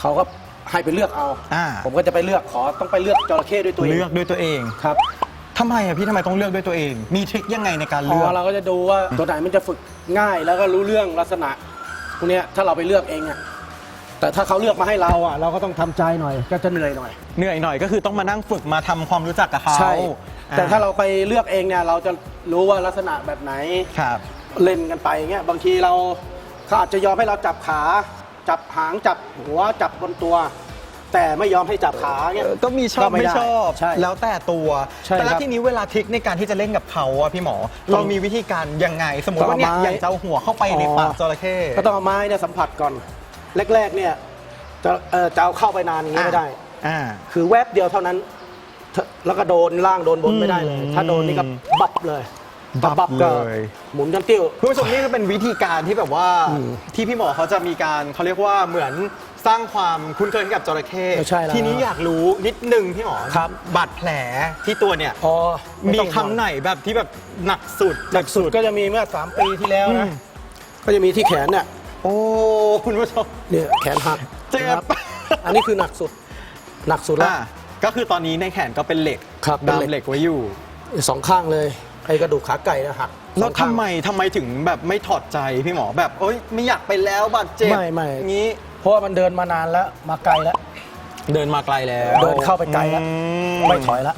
เขาก็ให้ไปเลือกเอา อ่า ผมก็จะไปเลือกขอต้องไปเลือกจระเข้ด้วยตัวเองเลือกด้วยตัวเองครับทำไมอะพี่ทำไมต้องเลือกด้วยตัวเอง มีทริคยังไงในการพเลืออกเราก็จะดูว่าตัวไหนมันจะฝึกง่ายแล้วก็รู้เรื่องลักษณะพวกเนี้ยถ้าเราไปเลือกเองอะแต่ถ้าเขาเลือกมาให้เราอะเราก็ต้องทำใจหน่อย ก็จะเหนื่อยหน่อย เหนื่อยหน่อยก็คือต้องมานั่งฝึกมาทำความรู้จักกับเขาใช่ อ่แต่ถ้าเราไปเลือกเองเนี่ยเราจะรู้ว่าลักษณะแบบไหน ครับ เล่นกันไปเงี้ยบางทีเราเขาอาจจะยอมให้เราจับขา จับหางจับหัวจับบนตัว แต่ไม่ยอมให้จับขาเงี้ยก็มีชอบก็ไม่ไม่ได้ชอบ ใช่แล้วแต่ตัว ใช่แต่แล้วครับทีนี้เวลาทริคในการที่จะเล่นกับเขาอะพี่หมอต้เราองมีวิธีการยังไง สมมติว่าเนี่ยต้องเอาไม้ อยากจะเอาหัวเข้าไปในอ๋อปากจระเข้ ก็ต้องเอาไม้เนี่ยสัมผัสก่อนแรกๆเนี่ยจะเอ่อจะเอาเข้าไปนานอย่างนี้ไม่ได้ อ่า คือแวบเดียวเท่านั้นเถอะแล้วก็โดนล่างโดนบนไม่ได้เลย อืม ถ้าโดนนี่ก็บับเลย บับบับก็เลยหมุนกันติ้ว คุณผู้ชมนี่ก็เป็นวิธีการที่แบบว่าอืมที่พี่หมอเขาจะมีการเขาเรียกว่าเหมือนสร้างความคุ้นเคยให้กับจระเข้ใช่แล้วทีนี้อยากรู้นิดนึงพี่หมอครับ บาดแผลที่ตัวเนี่ยพอไมีต้องครั้งไหนแบบที่แบบหนักสุดหนักสุดก็จะมีเมื่อ 3 ปีที่แล้วอืนะมก็จะมีที่แขนเนี่ยโอ้คุณผู้ชม เนี่ยแขนหักเจ็บ นะครับอันนี้คือหนักสุด หนักสุดแล้วอ่าก็คือตอนนี้ในแขนก็เป็นเหล็กครับเป็นดามเหล็ก เหล็กไว้อยู่ สองข้างเลย ไอ้กระดูกขาไก่นะหักแล้วสองข้างทำไมทำไมถึงแบบไม่ถอดใจพี่หมอแบบเอ้ยไม่อยากไปแล้วบาดเจ็บไม่ไม่ งี้เพราะว่ามันเดินมานานแล้วมาไกลแล้ว เดินมาไกลแล้วเดินเข้าไปไกลแล้ว อืไม่ถอยแล้ว